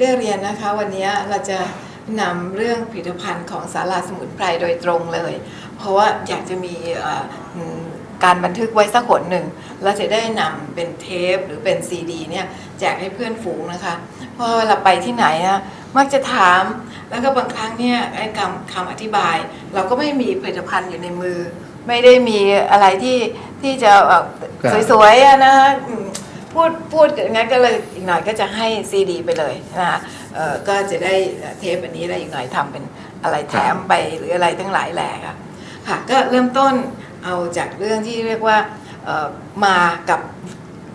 ที่ได้เรียนนะคะ วันนี้เราจะนำเรื่องผลิตภัณฑ์ของสาราสมุนไพรโดยตรงเลย เพราะว่าอยากจะมีเอ่ออืมการบันทึกไว้สักหนหนึ่งเราจะได้นำเป็นเทปหรือเป็นซีดีเนี่ยแจกให้เพื่อนฝูงนะคะ เพราะเวลาไปที่ไหนอะมักจะถาม แล้วก็บางครั้งเนี่ยไอ้คำคำอธิบาย เราก็ไม่มีผลิตภัณฑ์อยู่ในมือ ไม่ได้มีอะไรที่ที่จะเอ่อครับสวยๆอะนะคะอืม พูดพูดอย่างนั้นก็เลยอีกหน่อยก็จะให้ซีดีไปเลยนะคะเอ่อก็จะได้เทปอันนี้แล้วอีกหน่อยทำเป็นอะไรแถมไปหรืออะไรทั้งหลายแหล่ค่ะค่ะก็เริ่มต้นเอาจากเรื่องที่เรียกว่าเอ่อมากับ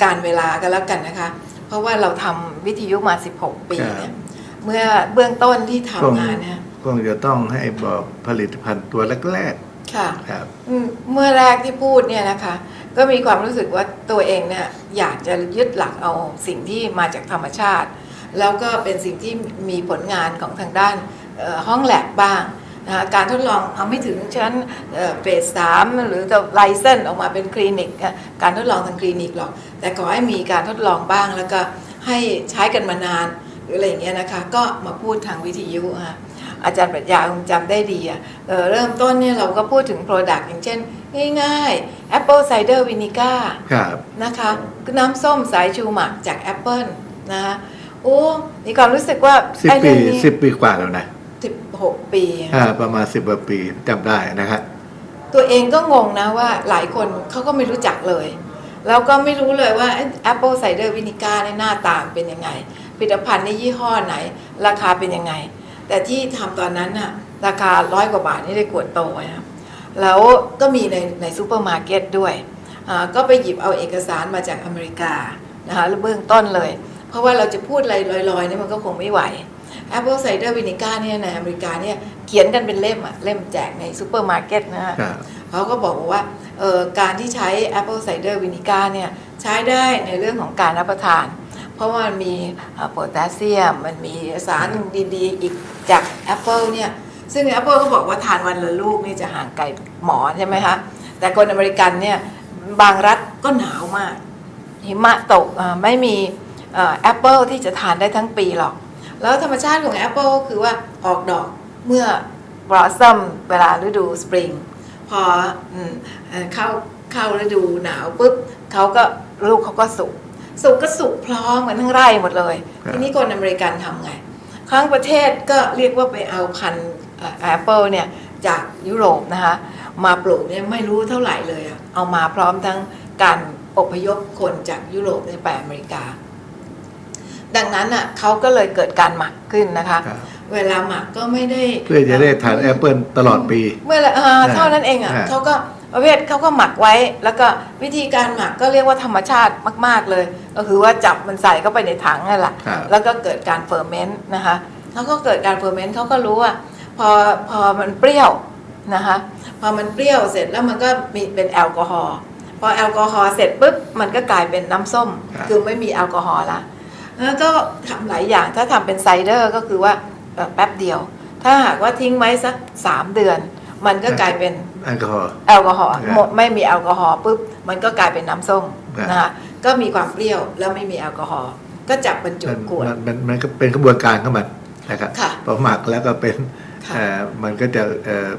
การเวลาก็แล้วกันนะคะ เพราะว่าเราทำวิทยุมา 16 ปีเนี่ยเมื่อเบื้องต้นที่ทำงานเนี่ยคงจะต้องให้บอกผลิตภัณฑ์ตัวแรกค่ะๆครับอืมเมื่อแรกที่พูดเนี่ยนะคะ ก็มีความรู้สึกว่าตัวเองเนี่ยอยากจะยึดหลักเอาสิ่งที่มาจากธรรมชาติ แล้วก็เป็นสิ่งที่มีผลงานของทางด้านห้องแลบบ้างนะคะการทดลองเอาไม่ถึงชั้นเฟสสามหรือจะไลเซนออกมาเป็นคลินิก การทดลองทางคลินิกหรอก แต่ขอให้มีการทดลองบ้างแล้วก็ให้ใช้กันมานาน หรืออะไรอย่างเงี้ยนะคะ ก็มาพูดทางวิทยุอะ อาจารย์ปรัชญาคงจำได้ดีอะเอะเริ่มต้นเนี่ยเราก็พูดถึง Product อย่างเช่น ง่ายๆ Apple Cider Vinegar ครับนะคะน้ำส้มสายชูหมักจากแอปเปิลนะคะโอ้มีความรู้สึกว่าสิบไอ้ปีเรื่องนี้สิบปีกว่าแล้วนะสิบหกปีอ่าประมาณสิบกว่าปีจำได้นะครับตัวเองก็งงนะว่าหลายคนเขาก็ไม่รู้จักเลย แล้วก็ไม่รู้เลยว่า Apple Cider Vinegar เนี่ยหน้าตาเป็นยังไงผลิตภัณฑ์ในยี่ห้อไหน ราคาเป็นยังไง แต่ที่ทำตอนนั้นน่ะราคาร้อยกว่าบาทนี่ได้ขวดโตนะครับแล้วก็มีในในซูเปอร์มาร์เก็ตด้วยอ่าก็ไปหยิบเอาเอกสารมาจากอเมริกานะคะแล้วเบื้องต้นเลย เพราะว่าเราจะพูดอะไรลอยๆเนี่ยมันก็คงไม่ไหว Apple Cider Vinegar เนี่ยในอเมริกาเนี่ยเขียนกันเป็นเล่มอะเล่มแจกในซูเปอร์มาร์เก็ตนะฮะครับเขาก็บอกว่าเอ่อการที่ใช้ Apple Cider Vinegar เนี่ยใช้ได้ในเรื่องของการรับประทาน เพราะว่ามันมีโพแทสเซียม มันมีสารดีๆ อีกจากแอปเปิลเนี่ย ซึ่งแอปเปิลก็บอกว่าทานวันละลูกนี่จะห่างไกลหมอใช่ไหมคะ แต่คนอเมริกันเนี่ยบางรัฐก็หนาวมาก หิมะตกไม่มีแอปเปิลที่จะทานได้ทั้งปีหรอก แล้วธรรมชาติของแอปเปิลก็คือว่าออกดอกเมื่อบลอสซัมเวลาฤดูสปริงพออเข้าเข้าฤดูหนาวปุ๊บเขาก็ลูกเขาก็สุก สุกก็สุกพร้อมกันทั้งไร่หมดเลย ครับ ทีนี้คนอเมริกันทำไงครั้งประเทศก็เรียกว่าไปเอาพันธุ์แอปเปิลเนี่ยจากยุโรปนะคะมาปลูกเนี่ยไม่รู้เท่าไหร่เลยอะเอามาพร้อมทั้งการอพยพคนจากยุโรปเนี่ยไปอเมริกา ดังนั้นอะเขาก็เลยเกิดการหมักขึ้นนะคะ ครับเวลาหมักก็ไม่ได้ เพื่อจะได้ทานแอปเปิลตลอดปี เมื่อไหร่เอ่อเท่านั้นเองอะฮะเขาก็ ประเภทเขาก็หมักไว้ แล้วก็วิธีการหมักก็เรียกว่าธรรมชาติมาก ๆเลย ก็คือว่าจับมันใส่เข้าไปในถังนั่นแหละครับ แล้วก็เกิดการเฟอร์เมนต์นะคะแล้วก็เกิดการเฟอร์เมนต์เขาก็รู้ว่า พอพอมันเปรี้ยวนะคะพอมันเปรี้ยวเสร็จแล้วมันก็มีเป็นแอลกอฮอล์พอแอลกอฮอล์เสร็จปุ๊บมันก็กลายเป็นน้ำส้ม ครับ คือไม่มีแอลกอฮอล์ละแล้วก็ทำหลายอย่างถ้าทำเป็นไซเดอร์ก็คือว่าเอ่อแป๊บเดียว ถ้าหากว่าทิ้งไว้สักสามเดือน มันก็กลายเป็น แอลกอฮอล์แอลกอฮอล์ครับหมดไม่มีแอลกอฮอล์ปุ๊บมันก็กลายเป็นน้ำส้มครับนะคะก็มีความเปรี้ยวแล้วไม่มีแอลกอฮอล์ก็จับบรรจุมันขวดมันมันมันก็เป็นกระบวนการของมันนะครับค่ะพอหมักแล้วก็เป็นค่ะเอ่อมันก็จะเอ่อ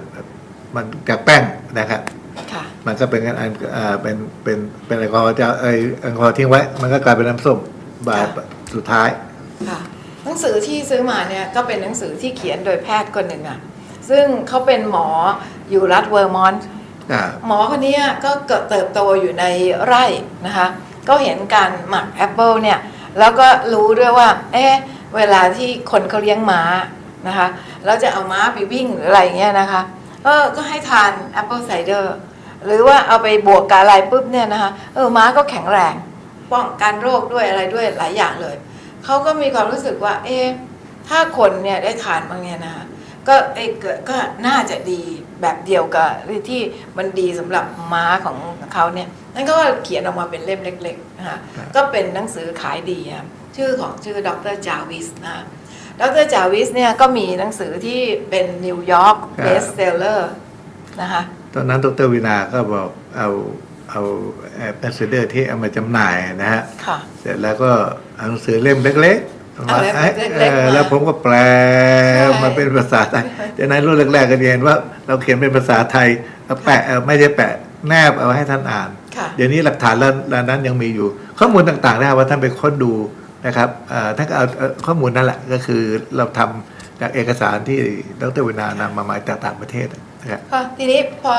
มันจากแป้งนะครับค่ะมันก็เป็นกันอันเอ่อเป็นเป็นเป็นแอลกอฮอล์จะเอยแอลกอฮอล์ทิ้งไว้ มันก็กลายเป็นน้ำส้มบาค่ะสุดท้ายค่ะหนังสือที่ซื้อมาเนี่ยก็เป็นหนังสือที่เขียนโดยแพทย์คนหนึ่งอะซึ่งเขาเป็นหมอ อยู่รัฐเวอร์มอนต์อ่าหมอคนเนี้ยก็เกิดเติบโตอยู่ในไร่นะคะ ก็เห็นการหมักแอปเปิลเนี่ย แล้วก็รู้ด้วยว่า เอ๊ะเวลาที่คนเขาเลี้ยงม้านะคะแล้วจะเอาม้าไปวิ่งหรืออะไรเงี้ยนะคะเออก็ให้ทานแอปเปิลไซเดอร์หรือว่าเอาไปบวกกับอะไรปุ๊บเนี่ยนะคะเออม้าก็แข็งแรง ป้องกันโรคด้วยอะไรด้วยหลายอย่างเลย เขาก็มีความรู้สึกว่า เอ๊ะถ้าคนเนี่ยได้ทานบางเนี่ยนะคะ ก็เอ้ยเกิดก็น่าจะดีแบบเดียวกับที่มันดีสำหรับม้าของเขาเนี่ยนั่นก็เขียนออกมาเป็นเล่มเล็กๆนะคะครับก็เป็นหนังสือขายดีอะชื่อของชื่อดรจาวิสนะดรจาวิสเนี่ยก็มีหนังสือที่เป็นนิวยอร์กเบสเซลเลอร์นะคะตอนนั้นดรวินาก็บอกเอาเอาแอปเปิลเดอร์ที่เอามาจำหน่ายนะฮะค่ะเสร็จแล้วก็เอาหนังสือเล่มเล็กเอาแล้วเอ้ยเล็กๆเออมา แล้วผมก็แปลใช่มาเป็นภาษาไทยจากนั้นรุ่นแรกๆก็จะเห็นว่า เราเขียนเป็นภาษาไทยเอาแปะเออไม่ได้แปะแนบเอาให้ท่านอ่านค่ะเดี๋ยวนี้หลักฐานแล้วนั้นยังมีอยู่ ข้อมูลต่างๆนะครับว่าท่านไปค้นดูนะครับเอ่อท่านก็เอาเอาข้อมูลนั่นแหละก็คือเราทำจากเอกสารที่ดรวินานำมามาจากต่างประเทศนะครับค่ะทีนี้พอ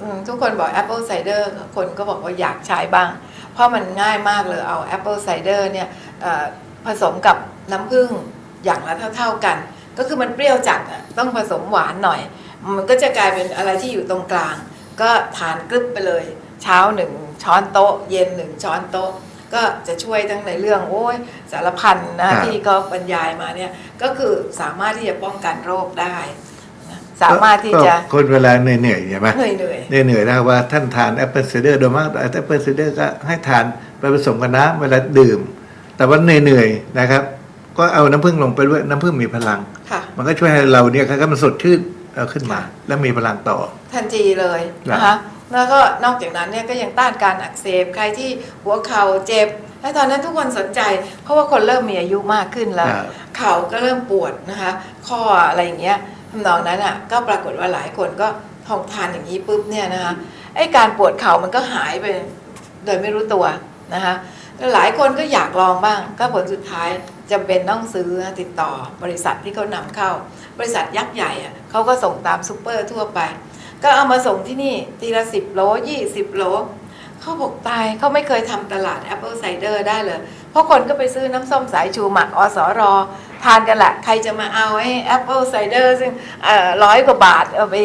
อืมทุกคนบอก Apple Cider คนก็บอกว่าอยากใช้บ้าง เพราะมันง่ายมากเลยเอา Apple Cider เนี่ยเอ่อ ผสมกับน้ำผึ้งอย่างละเท่า ๆกัน ก็คือมันเปรี้ยวจัดอะต้องผสมหวานหน่อย มันก็จะกลายเป็นอะไรที่อยู่ตรงกลาง ก็ทานกรึบไปเลย เช้าหนึ่งช้อนโต๊ะ เย็นหนึ่งช้อนโต๊ะ ก็จะช่วยทั้งในเรื่อง โอ้ยสารพันนะที่ก็บรรยายมาเนี่ยก็คือสามารถที่จะป้องกันโรคได้นะสามารถที่จะก็คนเวลาเหนื่อยๆใช่ไหมเหนื่อยเหนื่อยเหนื่อยๆนะครับว่าท่านทานแอปเปิลซีเดอร์โดยมากแอปเปิลซีเดอร์ก็ให้ทานไปผสมกับน้ำเวลาดื่ม แต่ว่าเหนื่อยๆนะครับ ก็เอาน้ำผึ้งลงไปด้วยน้ำผึ้งมีพลัง ค่ะ มันก็ช่วยให้เราเนี่ยครับมันสดชื่นเอาขึ้นมาค่ะแล้วมีพลังต่อ ทันทีเลยนะคะแล้วก็นอกจากนั้นเนี่ยก็ยังต้านการอักเสบใครที่หัวเข่าเจ็บและตอนนั้นทุกคนสนใจ เพราะว่าคนเริ่มมีอายุมากขึ้นแล้ว ครับ เข่าก็เริ่มปวดนะคะ ข้ออะไรอย่างเงี้ยทำนองนั้นอะก็ปรากฏว่าหลายคนก็ทองทานอย่างนี้ปุ๊บเนี่ยนะคะไอ้การปวดเข่ามันก็หายไป โดยไม่รู้ตัวนะคะแล้ว หลายคนก็อยากลองบ้าง ก็ผลสุดท้ายจำเป็นต้องซื้อติดต่อบริษัทที่เขานำเข้า บริษัทยักษ์ใหญ่อะเขาก็ส่งตามซูเปอร์ทั่วไป ก็เอามาส่งที่นี่ทีละสิบโลยี่สิบโลเขาบอกตายเขาไม่เคยทำตลาด Apple Cider ได้เลย เพราะคนก็ไปซื้อน้ำส้มสายชูหมักอสรอ ทานกันแหละใครจะมาเอาไอ้ Apple Cider ซึ่งร้อยกว่าบาทเอาไป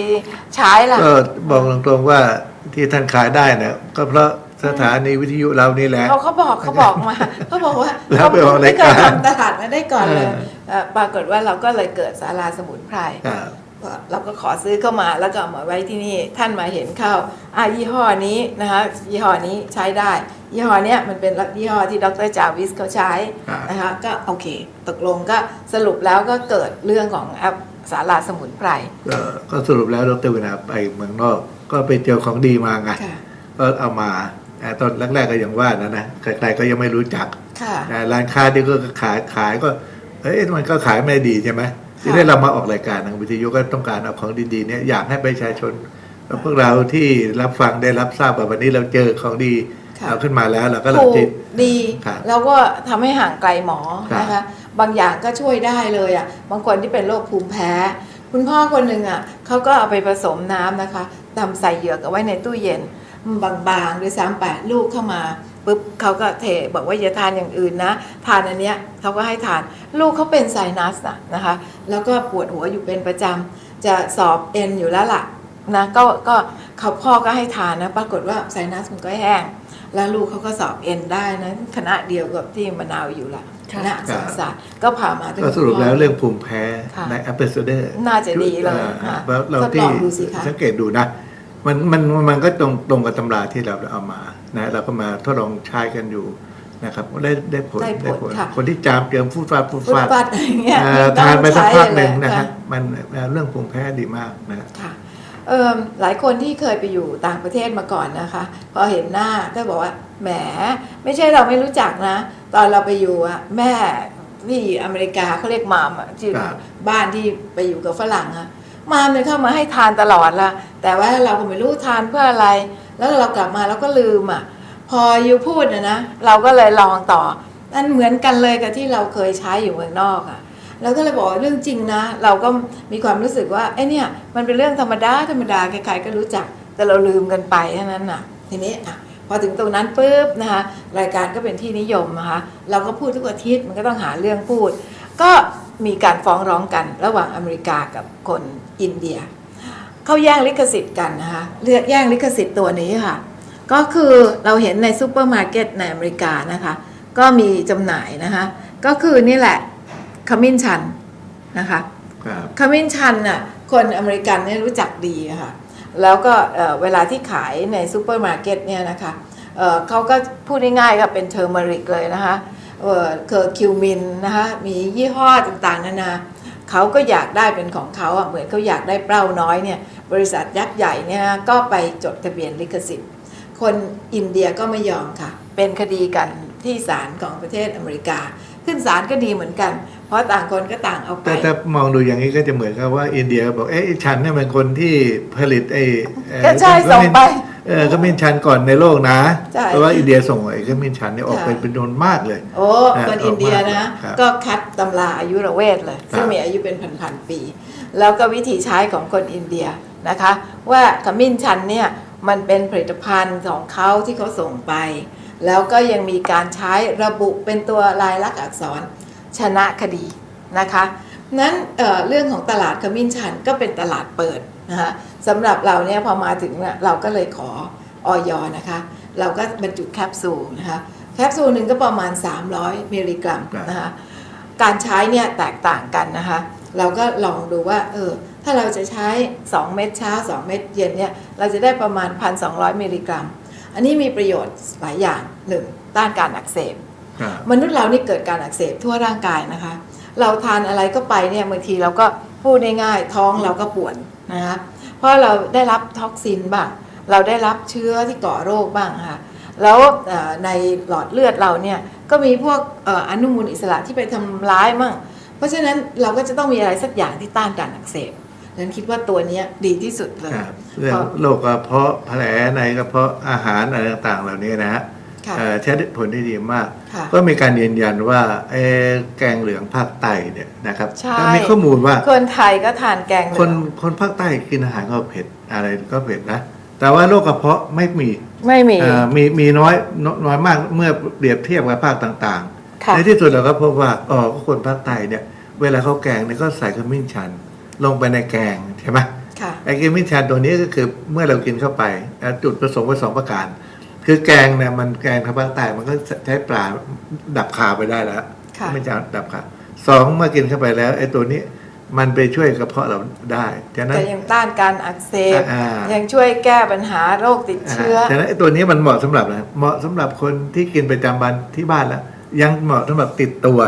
ใช้ล่ะก็บอกตรงๆว่าที่ท่านขายได้เนี่ยก็เพราะ สถานีวิทยุเรานี่แหละเขาเขาบอกเขาบอกมาเขาบอกว่าแล้วไปออกรายไม่เคการยทำตลาดมาได้ก่อนเลยเออเอ่อปรากฏว่าเราก็เลยเกิดสาราสมุนไพรครับเราก็ขอซื้อเข้ามาแล้วก็เอามาไว้ที่นี่ท่านมาเห็นเข้าอะยี่ห้อนี้นะคะยี่ห้อนี้ใช้ได้ ยี่ห้อเนี้ยมันเป็นยี่ห้อที่ดรจาวิสเขาใช้ครับนะคะก็โอเค ตกลงก็สรุปแล้วก็เกิดเรื่องของแอปสาราสมุนไพรก็ก็สรุปแล้วดรวินาไปเมืองนอก ก็ไปเจอของดีมาไงค่ะก็เอามาอ่า ตอนแรกๆก็ยังว่านะนะใครๆก็ยังไม่รู้จักค่ะอ่าร้านค้าที่ก็ขายขายก็เอ้ยมันก็ขายไม่ดีใช่ไหมค่ะที่ได้เรามาออกรายการทางวิทยุก็ต้องการเอาของดีๆเนี่ยอยากให้ประชาชนแล้วพวกเราที่รับฟังได้รับทราบว่าวันนี้เราเจอของดีค่ะเอาขึ้นมาแล้วเราก็เลยถูกติดดีครับแล้วก็ทำให้ห่างไกลหมอครับนะคะ บางอย่างก็ช่วยได้เลยอะบางคนที่เป็นโรคภูมิแพ้ คุณพ่อคนหนึ่งอะเขาก็เอาไปผสมน้ำนะคะทำใส่เหยือกเอาไว้ในตู้เย็น บางๆด้วยซ้ำไปลูกเข้ามาปุ๊บเขาก็เทบอกว่าอย่าทานอย่างอื่นนะ ทานอันเนี้ยเขาก็ให้ทานลูกเขาเป็นไซนัสอะนะคะ แล้วก็ปวดหัวอยู่เป็นประจำจะสอบเอ็นอยู่แล้วล่ะนะก็ก็เขาพ่อก็ให้ทานนะ ปรากฏว่าไซนัสมันก็แห้ง แล้วลูกเขาก็สอบเอ็นได้นะคณะเดียวกับที่มะนาวอยู่ละคณะอักษรศาสตร์ก็พามาถึงก็สรุปคุณพ่อแล้วเรื่องภูมิแพ้ค่ะในแอปเปิลเดอร์น่าจะดีเลยค่ะเราทดลที่องดูสิคะสังเกตดูนะ มันมันมันก็ตรงตรงกับตำราที่เราเอามานะเราก็มาทดลองใช้กันอยู่นะครับได้ได้ผลได้ผลค่ะคนที่จามเจิมฟูดฟาดฟูดฟุตฟาดบาทอย่างเงี้ยเอ่อต้องทานไปสักใช้พักหนึ่งเลยนะครับมันเอ่อเรื่องภูมิแพ้ดีมากนะครับค่ะเอิ่มหลายคนที่เคยไปอยู่ต่างประเทศมาก่อนนะคะ พอเห็นหน้าก็บอกว่าแหมไม่ใช่เราไม่รู้จักนะ ตอนเราไปอยู่อะแม่ที่อเมริกาเขาเรียกมามอะที่ครับบ้านที่ไปอยู่กับฝรั่งอะ มามเนี่ยเข้ามาให้ทานตลอดละแต่ว่าเราก็ไม่รู้ทานเพื่ออะไร แล้วเรากลับมาเราก็ลืมอะ พออยู่พูดนะนะเราก็เลยลองต่อนั่นเหมือนกันเลยกับที่เราเคยใช้อยู่เมืองนอกอะเราก็เลยบอกเรื่องจริงนะ เราก็มีความรู้สึกว่าไอ้เนี่ยมันเป็นเรื่องธรรมดาธรรมดาใครๆก็รู้จัก แต่เราลืมกันไปแค่นั้นน่ะ ทีนี้อะพอถึงตรงนั้นปุ๊บนะคะรายการก็เป็นที่นิยมนะคะเราก็พูดทุกอาทิตย์มันก็ต้องหาเรื่องพูด ก็ มีการฟ้องร้องกันระหว่างอเมริกากับคนอินเดียเขาแย่งลิขสิทธิ์กันนะคะเลือกแย่งลิขสิทธิ์ตัวนี้ค่ะ ก็คือเราเห็นในซูเปอร์มาร์เก็ตในอเมริกานะคะ ก็มีจำหน่ายนะคะ ก็คือนี่แหละขมิ้นชันนะคะครับขมิ้นชันน่ะคนอเมริกันเนี่ยรู้จักดีอะค่ะ แล้วก็เอ่อเวลาที่ขายในซูเปอร์มาร์เก็ตเนี่ยนะคะเอ่อเขาก็พูดง่ายๆก็เป็นเทอร์เมริกเลยนะคะ เอ่อเคอร์คิวมินนะคะมียี่ห้อต่างๆนานาเขาก็อยากได้เป็นของเขาอะเหมือนเขาอยากได้เป้าน้อยเนี่ยบริษัทยักษ์ใหญ่เนี่ยก็ไปจดทะเบียนลิขสิทธิ์ คนอินเดียก็ไม่ยอมค่ะ เป็นคดีกันที่ศาลของประเทศอเมริกา ขึ้นศาลก็ดีเหมือนกัน เพราะต่างคนก็ต่างเอาไปแต่ถ้ามองดูอย่างนี้ก็จะเหมือนกับว่าอินเดียบอกเอ๊ะฉันเนี่ยเป็นคนที่ผลิตไอ้เอ่อก็ใช่ขส่งมิ้นไป เออขมิ้นชันก่อนในโลกนะใช่ เพราะว่าอินเดียส่งไอ้ขมิ้นชันเนี่ยออกค่ะไปเป็นจำนวนมากเลย โอ้อ่าคนอินเดียนะ ครับ ก็คัดตำราอายุรเวทเลย ซึ่งมีอายุเป็นพันๆปี แล้วก็วิธีใช้ของคนอินเดียนะคะ ว่าขมิ้นชันเนี่ยมันเป็นผลิตภัณฑ์ของเขาที่เขาส่งไป แล้วก็ยังมีการใช้ระบุเป็นตัวลายลักษณ์อักษรชนะคดีนะคะนั้นเอ่อเรื่องของตลาดขมิ้นชันก็เป็นตลาดเปิด นะคะสำหรับเราเนี่ยพอมาถึงเนี่ยเราก็เลยขอออยนะคะ เราก็บรรจุแคปซูลนะคะแคปซูลหนึ่งก็ประมาณ 300มิลลิกรัมครับนะคะการใช้เนี่ยแตกต่างกันนะคะ เราก็ลองดูว่าเออถ้าเราจะใช้ 2 เม็ดเช้า 2 เม็ดเย็นเนี่ยเราจะได้ประมาณ 1,200มิลลิกรัม อันนี้มีประโยชน์หลายอย่างหนึ่งต้านการอักเสบครับมนุษย์เรานี่เกิดการอักเสบทั่วร่างกายนะคะ เราทานอะไรก็ไปเนี่ยบางทีเราก็พูดง่ายๆท้องเราก็ปวด นะคะเพราะเราได้รับท็อกซินบ้างเราได้รับเชื้อที่ก่อโรคบ้างค่ะแล้วในหลอดเลือดเราเนี่ยก็มีพวกอนุมูลอิสระที่ไปทำร้ายมั่งเพราะฉะนั้นเราก็จะต้องมีอะไรสักอย่างที่ต้านการอักเสบดังนั้นคิดว่าตัวนี้ดีที่สุดเลยครับเรื่องโรคกระเพาะแผลในกระเพาะอาหารอะไรต่างๆ เหล่านี้นะฮะ ใช้ได้ผลได้ดีมากค่ะก็มีการยืนยันว่าเอ่อแกงเหลืองภาคใต้เนี่ยนะครับใช่ก็มีข้อมูลว่าคนไทยก็ทานแกงเหลืคนองคนภาคใต้กินอาหารก็เผ็ดอะไรก็เผ็ดนะแต่ว่าโรคกระเพาะไม่มีไม่มีเอ่อมีมีน้อยน้อยน้อยมากเมื่อเปรียบเทียบกับภาคต่างค่ะๆในที่สุดเราก็พบว่าอ๋อคนภาคใต้เนี่ยเวลาเขาแกงเนี่ยก็ใส่ขมิ้นชัน ลงไปในแกงใช่ไหมค่ะไอ้ขมิ้นชันตัวนี้ก็คือเมื่อเรากินเข้าไปอะจุดประสงค์ก็สองประการ คือแกงเนี่ยมันแกงทางภาคใต้มันก็ใช้ปลาดับคาไปได้แล้วค่ะไม่จะดับคาสองเมื่อกินเข้าไปแล้วไอ้ตัวนี้มันไปช่วยกระเพาะเราได้ฉะนั้นแต่ยังต้านการอักเสบอ่ายัยังช่วยแก้ปัญหาโรคติดเชื้อาฉะนั้นไอ้ตัวนี้มันเหมาะสำหรับอะไรเหมาะสำหรับคนที่กินประจำวันที่บ้านแล้วยังเหมาะสำหรับติดตัว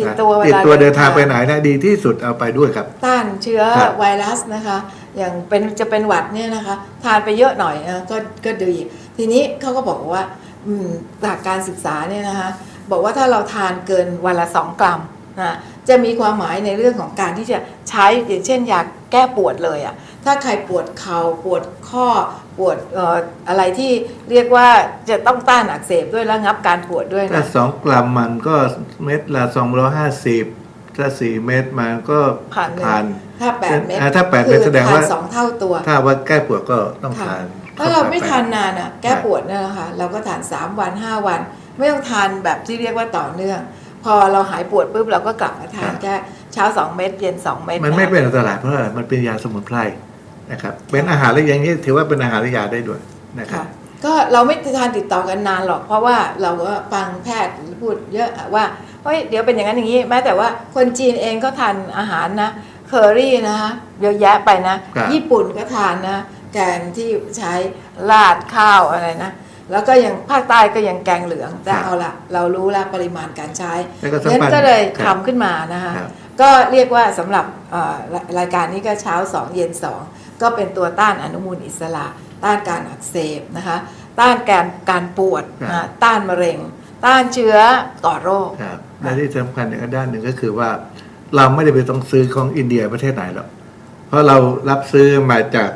ติดตัวนะเวลาติดตัวเดิเดินนทางทางไปไหนนะดีที่สุดเอาไปด้วยครับ ต้านเชื้อครับไวรัสนะคะ อย่างเป็นจะเป็นหวัดเนี่ยนะคะ ทานไปเยอะหน่อยนะก็ก็ดีทีนี้เขาก็บอกว่าจากการศึกษาเนี่ยนะคะบอกว่าถ้าเราทานเกินวันละสองกรัมนะจะมีความหมายในเรื่องของการที่จะใช้อย่างเช่นยาแก้ปวดเลยอะ่ะถ้าใครปวดเขา่าปวดข้อปวดอออะไรที่เรียกว่าจะต้องต้านอักเสบด้วยระงับการปวดด้วยถ้านะสองกรัมมันก็เม็ดละสองร้อยห้าสิบ ถ้าสี่เม็ดมันก็ผ่านหนึ่งผ่านถ้าแปดเม็ดอ่าถ้าแปดเม็ดคือแสดงว่าทนสองเท่าตัว ถ้าว่าแก้ปวดก็ต้องค่ะทานถ้าเราไม่ปทานนานอะ แก้ปวดเนี่ยนะคะเราก็ทาน3วัน5วัน ไม่ต้องทานแบบที่เรียกว่าต่อเนื่อง พอเราหายปวดปุ๊บเราก็กลับมาทานแค่เช้า2เม็ดเย็น2เม็ดมันไม่ะเป็นอันตรายเพราะอะไรมันเป็นยาสมุนไพรนะครับเป็นอาหารและอย่างนี้ถือว่าเป็นอาหารและยาได้ด้วยนะครับค่ะก็เราไม่ทานติดต่อกันนานหรอก เพราะว่าเราก็ฟังแพทย์พูดเยอะว่าเฮ้ยเดี๋ยวเป็นอย่างนั้นอย่างนี้แม้แต่ว่าคนจีนเองก็ทานอาหารนะเคอรี่นะคะเยอะแยะไปนะ ครับ ญี่ปุ่นก็ทานนะแกงที่ใช้ราดข้าวอะไรนะ แล้วก็ยังภาคใต้ก็ยังแกงเหลืองแต่เอาละเรารู้แล้วปริมาณการใช้แล้วก็งั้นสำคัญก็เลยครับ ทำขึ้นมานะคะครับ ก็เรียกว่าสำหรับเอ่อรรายการนี้ก็เช้า 2 เย็น 2 ก็เป็นตัวต้านอนุมูลอิสระ ต้านการอักเสบนะคะ ต้านการการปวดครับ นะต้านมะเร็ง ต้านเชื้อก่อโรค ครับและที่สำคัญอีกด้านหนึ่งก็คือว่า เราไม่ได้ไปต้องซื้อของอินเดียประเทศไหนหรอกเพราะเรารับซื้อมาจาก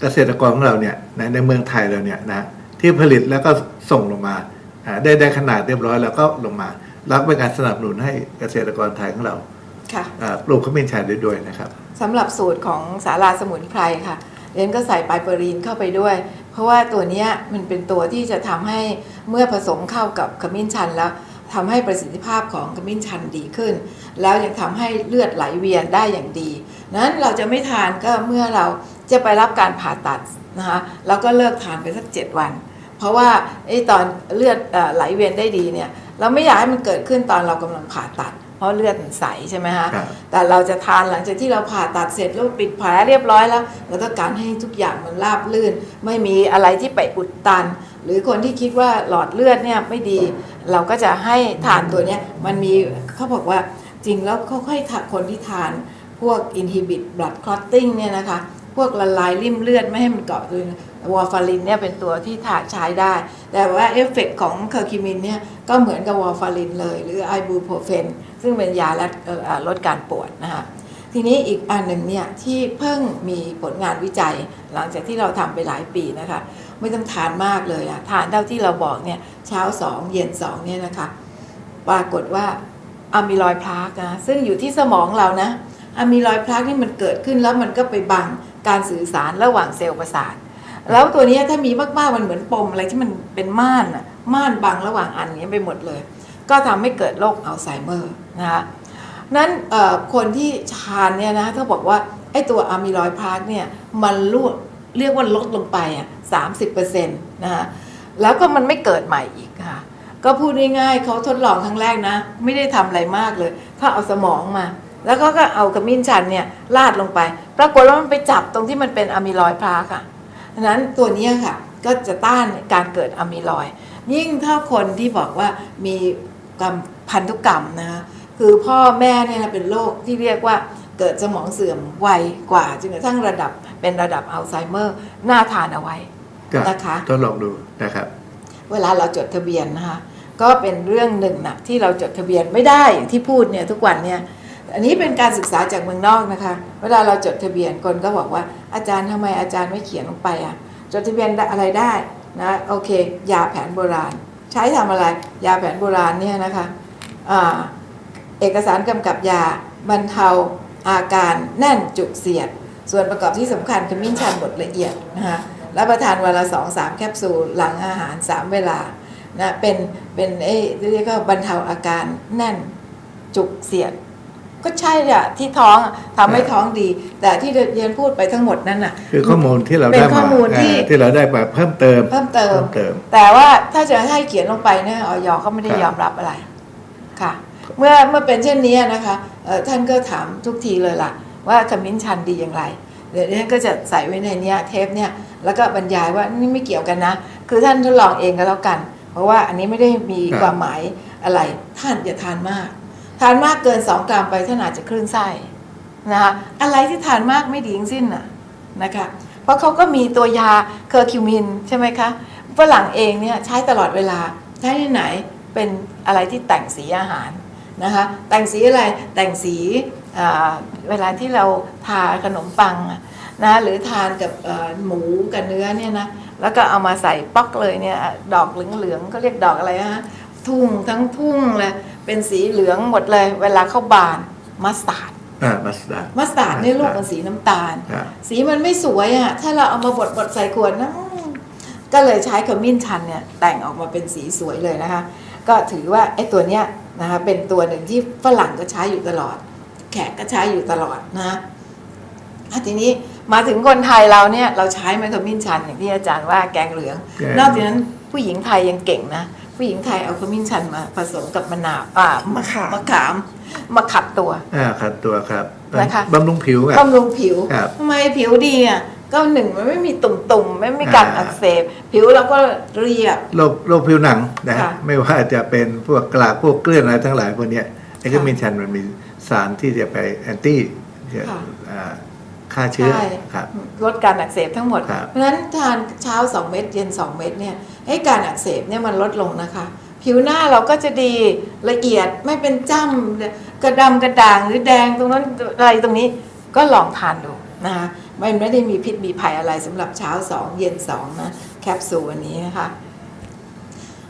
เกษตรกรของเราเนี่ยในในเมืองไทยเราเนี่ยนะที่ผลิตแล้วก็ส่งลงมาอ่าได้ได้ขนาดเรียบร้อยแล้วก็ลงมา รับเป็นการสนับสนุนให้เกษตรกรไทยของเราค่ะอ่าปลูกขมิ้นชันได้ด้วยนะครับ สำหรับสูตรของสาราสมุนไพรค่ะเรนก็ใส่ไบเปอรีนเข้าไปด้วย เพราะว่าตัวนี้มันเป็นตัวที่จะทำให้เมื่อผสมเข้ากับขมิ้นชันแล้วทำให้ประสิทธิภาพของขมิ้นชันดีขึ้น แล้วยังทำให้เลือดไหลเวียนได้อย่างดี นั้นเราจะไม่ทานก็เมื่อเราจะไปรับการผ่าตัดนะคะเราก็เลิกทานไปสัก 7 วัน เพราะว่าไอ้ตอนเลือดอไหลเวียนได้ดีเนี่ยเราไม่อยากให้มันเกิดขึ้นตอนเรากำลังผ่าตัด ราะเลือดมันใสใช่ไหมฮะครับแต่เราจะทานหลังจากที่เราผ่าตัดเสร็จแล้วปิดแผลเรียบร้อยแล้วเราต้องการให้ทุกอย่างมันราบลื่น ไม่มีอะไรที่ไปอุดตัน หรือคนที่คิดว่าหลอดเลือดเนี่ยไม่ดี เราก็จะให้ทานตัวเนี้ยมันมีเขาบอกว่าจริงแล้วค่อยๆทานคนที่ทานพวก inhibit blood clotting เนี่ยนะคะ พวกละลายริ่มเลือดไม่ให้มันเกาะตัววอร์ฟารินเนี่ยเป็นตัวที่ทาใช้ได้ แต่ว่าเอฟเฟกต์ของเคอร์คิมินเนี่ยก็เหมือนกับวอร์ฟารินเลย หรือไอบูโพรเฟนซึ่งเป็นยาลดเอ่อลดการปวดนะคะทีนี้อีกอันหนึ่งเนี่ยที่เพิ่งมีผลงานวิจัย หลังจากที่เราทำไปหลายปีนะคะ ไม่ต้องทานมากเลยอะทานเท่าที่เราบอกเนี่ยเช้าสองเย็นสองเนี่ยนะคะปรากฏว่าอะมิลอยด์พลาร์กนะซึ่งอยู่ที่สมองเรานะอะมิลอยด์พลาร์กนี่มันเกิดขึ้นแล้วมันก็ไปบัง การสื่อสารระหว่างเซลล์ประสาท แล้วตัวนี้ถ้ามีมากๆมันเหมือนปมอะไรที่มันเป็นม่านอะม่านบังระหว่างอันนี้ไปหมดเลย ก็ทำให้เกิดโรคอัลไซเมอร์นะคะนั้นคนที่ทานเนี่ยนะเขาบอกว่าไอ้ตัวอะมิลอยด์พาร์กเนี่ยมันลวเรียกว่าลดลงไปอะสามสิบเปอร์เซ็นต์นะคะแล้วก็มันไม่เกิดใหม่อีกค่ะ ก็พูดง่ายๆเขาทดลองครั้งแรกนะ ไม่ได้ทำอะไรมากเลยเขาเอาสมองมา แล้วก็ก็เอาขมิ้นชันเนี่ยลาดลงไป ปรากฏว่ามันไปจับตรงที่มันเป็นอะมิลอยด์พลาร์กอะดังนั้นตัวเนี้ยค่ะก็จะต้านการเกิดอะมิลอยด์ยิ่งถ้าคนที่บอกว่ามีกรรมพันธุกรรมนะคะคือพ่อแม่เนี่ยนะเป็นโรคที่เรียกว่าเกิดสมองเสื่อมไวกว่าจนกระทั่งระดับเป็นระดับอัลไซเมอร์น่าทานเอาไว้ก็นะคะทดลองดูนะครับ เวลาเราจดทะเบียนนะคะก็เป็นเรื่องหนึ่งนะที่เราจดทะเบียนไม่ได้อย่างที่พูดเนี่ยทุกวันเนี่ย อันนี้เป็นการศึกษาจากเมืองนอกนะคะ เวลาเราจดทะเบียนคนก็บอกว่าอาจารย์ทำไมอาจารย์ไม่เขียนลงไปอะจดทะเบียนอะไรได้นะโอเค ยาแผนโบราณ ใช้ทำอะไร ยาแผนโบราณเนี่ยนะคะอ่าเอกสารกำกับยาบรรเทาอาการแน่นจุกเสียด ส่วนประกอบที่สำคัญขมิ้นชันบดละเอียดนะคะรับประทานวันละสองสามแคปซูลหลังอาหาร 3 เวลานะเป็นเป็นเอ้เรียกว่าบรรเทาอาการแน่นจุกเสียด ก็ใช่อะที่ท้องอะทำให้ท้องดี แต่ที่เรียนพูดไปทั้งหมดนั่นน่ะ คือข้อมูลที่เราเป็นได้ข้มาอมูลที่อ่าที่เราได้มาเพิ่มเติมเพิ่มเติมเพิ่มเติม แต่ว่าถ้าจะให้เขียนลงไปเนี่ยออยก็ไม่ได้ครับยอมรับอะไรค่ะ เมื่อเมื่อเป็นเช่นนี้นะคะเอ่อท่านก็ถามทุกทีเลยล่ะ ว่าขมิ้นชันดีอย่างไรเดี๋ยวนี้ก็จะใส่ไว้ในเนี้ยเทปเนี่ยแล้วก็บรรยายว่านี่ไม่เกี่ยวกันนะ คือท่านทดลองเองก็แล้วกัน เพราะว่าอันนี้ไม่ได้มีครับความหมายอะไรท่านอย่าทานมาก ทานมากเกิน2กรัมไปท่านอาจจะคลื่นไส้นะคะอะไรที่ทานมากไม่ดีทั้งสิ้นน่ะนะคะเพราะเขาก็มีตัวยาเคอร์คิวมินใช่ไหมคะฝรั่งเองเนี่ยใช้ตลอดเวลาใช้ที่ไหนเป็นอะไรที่แต่งสีอาหารนะคะแต่งสีอะไรแต่งสีเวลาที่เราทาขนมปังนะหรือทานกับหมูกับเนื้อเนี่ยนะแล้วก็เอามาใส่ป๊อกเลยเนี่ยดอกเหลืองๆก็เรียกดอกอะไรนะ ทุ่งทั้งทุ่งเลยเป็นสีเหลืองหมดเลย เวลาเข้าบานมัสตาร์ดอ่ามัสดามัสตาร์ดเนี่ยลูกมันสีน้ำตาลครับสีมันไม่สวยอะ่ะถ้าเราเอามาบดบดใส่ขวดนะอืมก็เลยใช้ขมิ้นชันเนี่ยแต่งออกมาเป็นสีสวยเลยนะคะ ก็ถือว่าไอ้ตัวเนี้ยนะคะเป็นตัวหนึ่งที่ฝรั่งก็ใช้อยู่ตลอด แขกก็ใช้อยู่ตลอดนะอะทีนี้มาถึงคนไทยเราเนี่ยเราใช้ไหมขมิ้นชันอย่างที่อาจารย์ว่าแกงเหลืองแกงนอกจากนั้นผู้หญิงไทยยังเก่งนะ ผู้หญิงไทยเอาขมิ้นชันมาผสมกับมะนาวอ่ามะขามมะขามมาขัดตัวอ่าขัดตัวครับนะคะบำรุงผิวครับบำรุงผิวครับทำไมผิวดีอะก็หนึ่งมันไม่มีตุ่มๆไม่มีการอ่าอักเสบผิวเราก็เรียบโรคโรคผิวหนังนะค่ะไม่ว่าจะเป็นพวกกลากพวกเกลื่อนอะไรทั้งหลายพวกเนี้ยไอ้ก็มินชันมันมีสารที่จะไปแอนตี้ที่จะค่ะอ่า ฆ่าเชื้อใช่ครับลดการอักเสบทั้งหมดครับเพราะฉะนั้นทานเช้า 2 เม็ดเย็น 2 เม็ดเนี่ยให้การอักเสบเนี่ยมันลดลงนะคะ ผิวหน้าเราก็จะดีละเอียดไม่เป็นจ้ำกระดำกระด่างหรือแดงตรงนั้นอะไรตรงนี้ก็ลองทานดูนะคะไม่ไม่ได้มีพิษมีภัยอะไรสำหรับเช้า 2 เย็น 2 นะ แคปซูลวันนี้นะคะ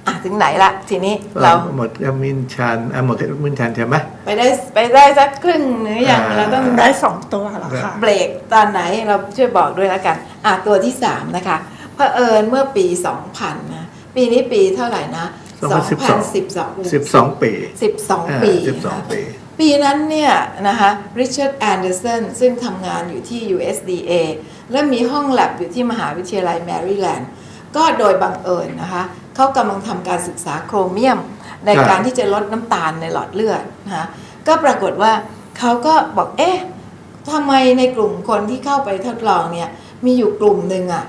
อะถึงไหนละทีนี้เราหมดก็มินชันอ่าหมดก็มินชันใช่ไหมไปได้ไปได้สักครึ่งหรือยังอ่าเราต้องได้สองตัวแล้วค่ะเบรกตอนไหนเราช่วยบอกด้วยแล้วกัน อะตัวที่สามนะคะเผอิญเมื่อปี2000นะปีนี้ปีเท่าไหร่นะ2012 2012สิบสองปี12ปีสิบสองนะคะปีปีนั้นเนี่ยนะคะริชาร์ดแอนเดอร์สันซึ่งทำงานอยู่ที่ USDA และมีห้องแลบอยู่ที่มหาวิทยาลัยแมริแลนด์ก็โดยบังเอิญนะคะ เขากำลังทำการศึกษาโครเมียม ในครับการที่จะลดน้ำตาลในหลอดเลือดนะคะก็ปรากฏว่าเขาก็บอกเอ๊ะทำไมในกลุ่มคนที่เข้าไปทดลองเนี่ยมีอยู่กลุ่มหนึ่งอะ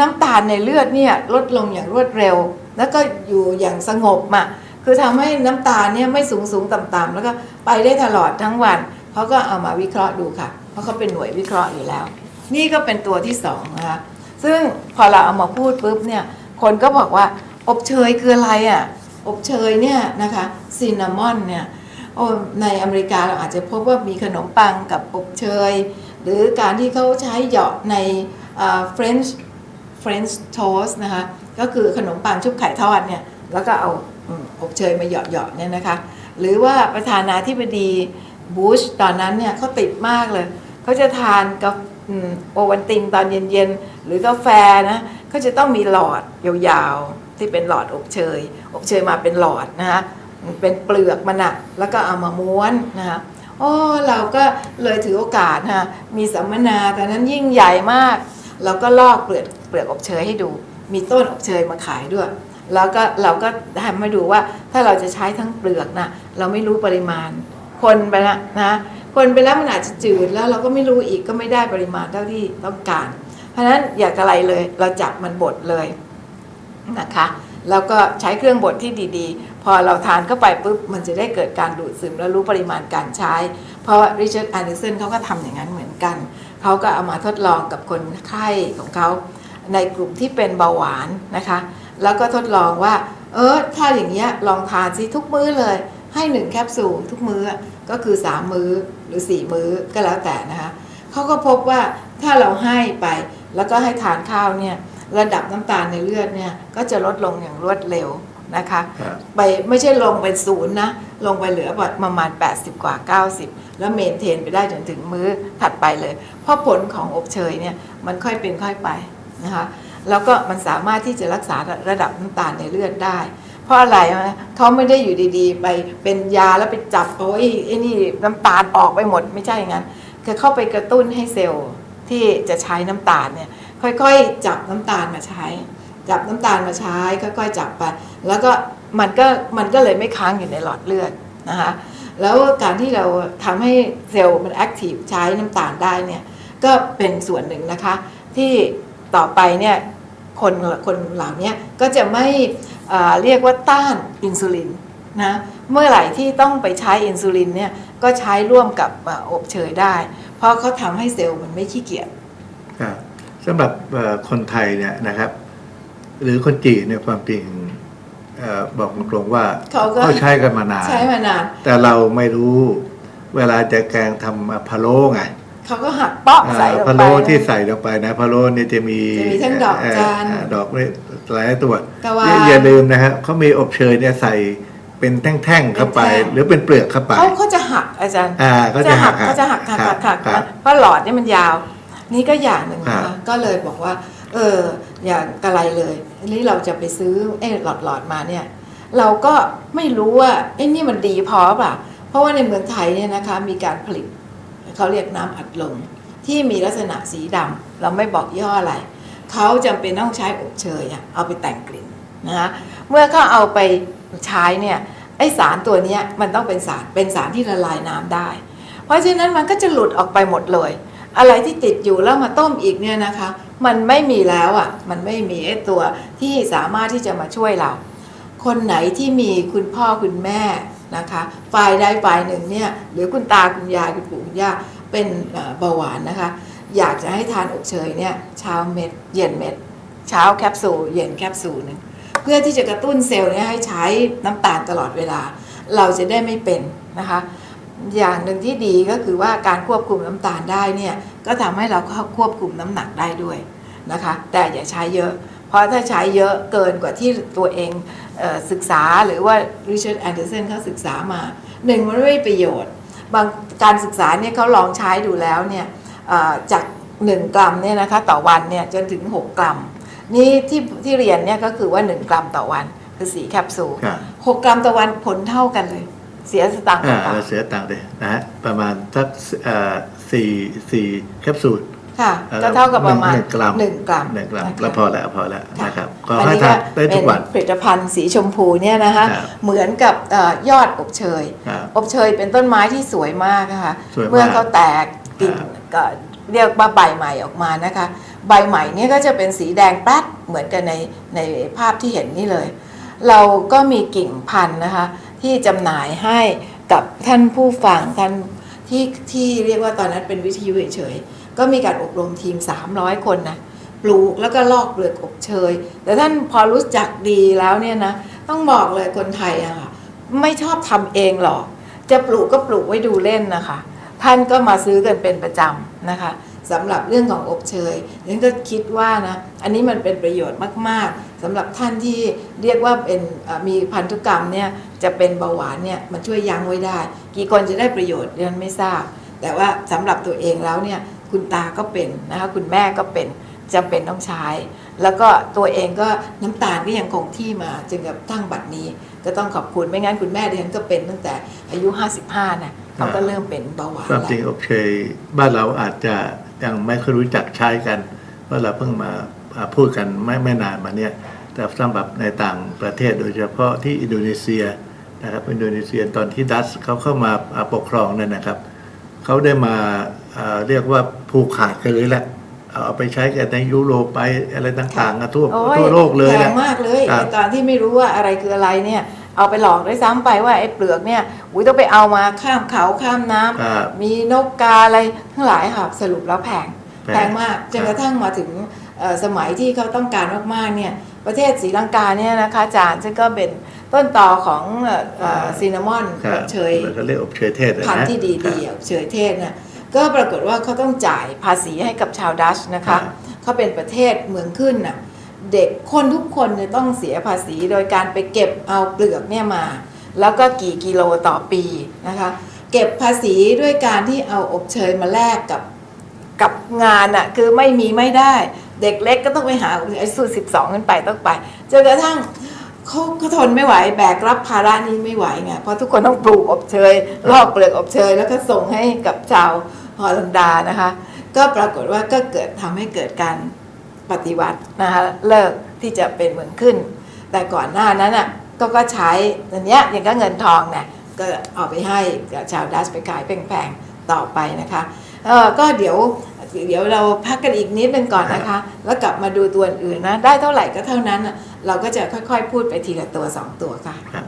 น้ำตาลในเลือดเนี่ยลดลงอย่างรวดเร็ว แล้วก็อยู่อย่างสงบอะคือทำให้น้ำตาลเนี่ยไม่สูงสูงต่ำต่ำแล้วก็ไปได้ตลอดทั้งวันเขาก็เอามาวิเคราะห์ดูค่ะ เพราะเขาเป็นหน่วยวิเคราะห์อยู่แล้ว นี่ก็เป็นตัวที่สองนะคะซึ่งพอเราเอามาพูดปุ๊บเนี่ยคนก็บอกว่า อบเชยคืออะไรอะ่ะ อบเชยเนี่ยนะคะซินนามอนเนี่ยโอ้ในอเมริกาเราอาจจะพบว่ามีขนมปังกับอบเชย หรือการที่เขาใช้เหยาะในเฟรนช์ French toast นะคะก็คือขนมปังชุบไข่ทอดเนี่ยแล้วก็เอาอบเชยมาเหยาะๆเนี่ยนะคะหรือว่าประธานาธิบดีบูชตอนนั้นเนี่ยเขาติดมากเลยเขาจะทานกับโอวันตินตอนเย็นๆ หรือกาแฟนะเขาจะต้องมีหลอดยาวๆ ที่เป็นหลอดอบเชย อบเชยมาเป็นหลอดนะคะเป็นเปลือกมันอะแล้วก็เอามาม้วนนะคะโอ้เราก็เลยถือโอกาสนะคะมีสัมมนาตอนนั้นยิ่งใหญ่มาก เราก็ลอกเปลือกเปลือกอบเชยให้ดู มีต้นอบเชยมาขายด้วย แล้วก็เราก็ทำให้ดูว่าถ้าเราจะใช้ทั้งเปลือกนะเราไม่รู้ปริมาณ คนไปแล้วนะคนไปแล้วมันอาจจะจืดแล้วเราก็ไม่รู้อีกก็ไม่ได้ปริมาณเท่าที่ต้องการ เพราะฉะนั้นอยากอะไรเลย เราจับมันบดเลย นะคะ แล้วก็ใช้เครื่องบดที่ดีๆ พอเราทานเข้าไปปุ๊บมันจะได้เกิดการดูดซึมและรู้ปริมาณการใช้ เพราะริชาร์ดแอนเดอร์สันเขาก็ทำอย่างนั้นเหมือนกัน เขาก็เอามาทดลองกับคนไข้ของเขา ในกลุ่มที่เป็นเบาหวานนะคะ แล้วก็ทดลองว่า เออถ้าอย่างเงี้ยลองทานสิทุกมื้อเลย ให้หนึ่งแคปซูลทุกมื้อก็คือ 3 มื้อหรือ 4 มื้อก็แล้วแต่นะคะเขาก็พบว่าถ้าเราให้ไปแล้วก็ให้ทานข้าวเนี่ย ระดับน้ำตาลในเลือดเนี่ยก็จะลดลงอย่างรวดเร็วนะคะครับไปไม่ใช่ลงเป็นศูนย์นะ ลงไปเหลือประมาณ 80 กว่า 90 แล้วเมนเทนไปได้จนถึงมื้อถัดไปเลย เพราะผลของอบเชยเนี่ยมันค่อยเป็นค่อยไปนะคะแล้วก็มันสามารถที่จะรักษาระดับน้ำตาลในเลือดได้ เพราะอะไรนะเขาไม่ได้อยู่ดีๆ ไปเป็นยาแล้วไปจับโอ้ยไอ้นี่น้ำตาลออกไปหมดไม่ใช่อย่างนั้นคือเข้าไปกระตุ้นให้เซลล์ที่จะใช้น้ำตาลเนี่ย ค่อยๆ จับน้ำตาลมาใช้ จับน้ำตาลมาใช้ ค่อยๆ จับไป แล้วก็มันก็มันก็เลยไม่ค้างอยู่ในหลอดเลือดนะคะแล้วการที่เราทำให้เซลล์มันแอคทีฟใช้น้ำตาลได้เนี่ยก็เป็นส่วนหนึ่งนะคะ ที่ต่อไปเนี่ยคนคนเหล่านี้ก็จะไม่เรียกว่าต้านอินซูลินนะเมื่อไหร่ที่ต้องไปใช้อินซูลินเนี่ยก็ใช้ร่วมกับอบเชยได้ เพราะเขาทำให้เซลล์มันไม่ขี้เกียจ สำหรับเอ่อคนไทยเนี่ยนะครับ หรือคนจีนเนี่ยความจริงเออบอกตรงๆว่าเขาก็ใช้กันมานานใช้มานาน แต่เราไม่รู้เวลาจะแกงทำพะโล้ไงเขาก็หักเปาะใส่ลงพะไปโล้ที่ใส่ลงไปนะพะโล้เนี่ยจะมีจะมีทั้งดอกจานเดอกไม่หลายตัวกะวาอย่าอย่าลืมนะฮะเขามีอบเชยเนี่ยใส่เป็นแท่งๆเข้าไปเป็นแท่งหรือเป็นเปลือกเข้าไปเขาเขาจะหักอาจารย์อ่าก็จะหักเขาจะหักหักหักหักครับนะเพราะหลอดเนี่ยมันยาว นี่ก็อย่างหนึ่งครันะบคะก็เลยบอกว่า เอออย่างกระไรเลยอันนี้เราจะไปซื้อไอ้หลอดหลอดๆมาเนี่ย เราก็ไม่รู้ว่าไอ้นี่มันดีพอเปล่ะ เพราะว่าในเมืองไทยเนี่ยนะคะ มีการผลิตเขาเรียกน้ำอัดลมที่มีลักษณะสีดำเราไม่บอกย่ห้ออะไรเขาจำเป็นต้องใช้อบเชยอะเอาไปแต่งกลิ่นนะคะเมื่อเขาเอาไปใช้เนี่ยไอสารตัวเนี้ยมันต้องเป็นสารเป็นสารที่ละลายน้ำได้ เพราะฉะนั้นมันก็จะหลุดออกไปหมดเลย อะไรที่ติดอยู่แล้วมาต้มอีกเนี่ยนะคะ มันไม่มีแล้วอะ่ะ มันไม่มีไอ้ตัวที่สามารถที่จะมาช่วยเรา คนไหนที่มีคุณพ่อคุณแม่นะคะ ฝ่ายใดฝ่ายหนึ่งเนี่ยหรือคุณตาคุณยายคุณปู่คุณย่าเป็นเอ่อเบาหวานนะคะ อยากจะให้ทานอบเชยเนี่ยเช้าเม็ด เย็นเม็ด เช้าแคปซูลเย็นแคปซูลหนึ่งเพื่อที่จะกระตุ้นเซลล์เนี่ยให้ใช้น้ำตาลตลอดเวลา เราจะได้ไม่เป็นนะคะ อย่างหนึ่งที่ดีก็คือว่าการควบคุมน้ำตาลได้เนี่ยก็ทำให้เราควบคุมน้ำหนักได้ด้วยนะคะ แต่อย่าใช้เยอะ เพราะถ้าใช้เยอะเกินกว่าที่ตัวเองเออศึกษาหรือว่าริชาร์ดแอนเดอร์สันเขาศึกษามาหนึ่งมันไม่มีประโยชน์ บางการศึกษาเนี่ยเขาลองใช้ดูแล้วเนี่ยเอ่อจาก 1 กรัมเนี่ยนะคะต่อวันเนี่ยจนถึง 6 กรัม นี่ที่ที่เรียนเนี่ยก็คือว่า 1 กรัมต่อวันคือ 4 แคปซูลครับ6กรัมต่อวันผลเท่ากันเลย เสียสตังค์อ่าเปล่าเราเสียตังค์เลยนะฮะประมาณสักเอ่อสี่สี่แคปซูลค่ะอ่อก็เท่ากับประมาณหนึ่งกรัมหนึ่งกรัมหนึ่งกรัมนะคะแล้วพอแล้วพอแล้วค่ะนะครับก็อันให้นี้ทานได้ทุกวันเป็นผลิตภัณฑ์สีชมพูเนี่ยนะคะครับเหมือนกับเอ่อยอดอบเชยครับอบเชยเป็นต้นไม้ที่สวยมากนะคะสวยมากเมื่อเขาแตกกิ่งครับก็เรียกว่าใบใหม่ออกมานะคะ ใบใหม่เนี่ยก็จะเป็นสีแดงแป๊ดเหมือนกันในในภาพที่เห็นนี่เลย เราก็มีกิ่งพันธุ์นะคะ ที่จำหน่ายให้กับท่านผู้ฟังท่านที่ที่เรียกว่าตอนนั้นเป็นวิทยุเฉยๆก็มีการอบรมทีม 300 คนนะปลูกแล้วก็ลอกเปลือกอบเชย แต่ท่านพอรู้จักดีแล้วเนี่ยนะต้องบอกเลยคนไทยอะค่ะไม่ชอบทำเองหรอก จะปลูกก็ปลูกไว้ดูเล่นนะคะ ท่านก็มาซื้อกันเป็นประจำนะคะสำหรับเรื่องของอบเชยฉันก็คิดว่านะอันนี้มันเป็นประโยชน์มากๆ สำหรับท่านที่เรียกว่าเป็นมีพันธุกรรมเนี่ยจะเป็นเบาหวานเนี่ยมันช่วยยั้งไว้ได้ กี่คนจะได้ประโยชน์เรียนไม่ทราบ แต่ว่าสำหรับตัวเองแล้วเนี่ยคุณตาก็เป็นนะคะคุณแม่ก็เป็นจำเป็นต้องใช้ แล้วก็ตัวเองก็น้ำตาลก็ยังคงที่มาจนกระทั่งบัดนี้ ก็ต้องขอบคุณไม่งั้นคุณแม่ดิฉันก็เป็นตั้งแต่อายุ 55นะเขาก็เริ่มเป็นเบาหวานความแล้วจริงอบเชยบ้านเราอาจจะยังไม่ค่อยรู้จักใช้กันเพราะเราเพิ่งมาอ่าพูดกันไม่ไม่นานมาเนี่ย แต่สำหรับในต่างประเทศโดยเฉพาะที่อินโดนีเซียนะครับอินโดนีเซียตอนที่ดัชเขาเข้ามาอ่าปกครองเนี่ยนะครับเขาได้มาอ่าเรียกว่าผูกขาดกันเลยแหละเอาไปใช้กันในยุโรปไปอะไรต่างๆอะทั่วโอ้ยทั่วโลกเลยแพนะงมากเลยครับในตอนที่ไม่รู้ว่าอะไรคืออะไรเนี่ยเอาไปหลอกด้วยซ้ำไปว่าไอ้เปลือกเนี่ยอุ้ยต้องไปเอามาข้ามเขาข้ามน้ำครับมีนกกาอะไรทั้งหลายค่ะสรุปแล้วแพงแพงแพงมากจนกระทั่งมาถึงเอ่อสมัยที่เขาต้องการมากๆเนี่ย ประเทศศรีลังกาเนี่ยนะคะอาจารย์ซึ่งก็เป็นต้นต่อของซีนามอนครับเชยแล้วก็เรียกอบเชยเทศอะพันนะธุ์ที่ดีๆอะเฉยเทศนะก็ปรากฏว่าเขาต้องจ่ายภาษีให้กับชาวดัชนะครัคะบเขาเป็นประเทศเมืองขึ้นน่ะเด็กคนทุกคนเนี่ยต้องเสียภาษีโดยการไปเก็บเอาเปลือกเนี่ยมา แล้วก็กี่กิโลต่อปีนะคะ เก็บภาษีด้วยการที่เอาอบเชยมาแลกกับกับงานอะคือไม่มีไม่ได้ เด็กเล็กก็ต้องไปหาไอ้สูตรสิบสองขึ้นไปต้องไปจนกระทั่งเขาเขาทนไม่ไหวแบกรับภาระนี้ไม่ไหวไงเพราะทุกคนต้องปลูกอบเชยลอกเปลือกอบเชยแล้วก็ส่งให้กับชาวฮอลันดานะคะ ก็ปรากฏว่าก็เกิดทำให้เกิดการปฏิวัตินะคะเลิกที่จะเป็นเมืองขึ้น แต่ก่อนหน้านั้นอะก็ก็ใช้อันเนี้ยอย่างก็เงินทองเนี่ยก็เอาไปให้กับชาวดัชไปขายแพงๆต่อไปนะคะเออก็เดี๋ยว เดี๋ยวเราพักกันอีกนิดนึงก่อนนะคะ แล้วกลับมาดูตัวอื่นนะ ได้เท่าไหร่ก็เท่านั้น เราก็จะค่อยๆ พูดไปทีละตัวสองตัวค่ะ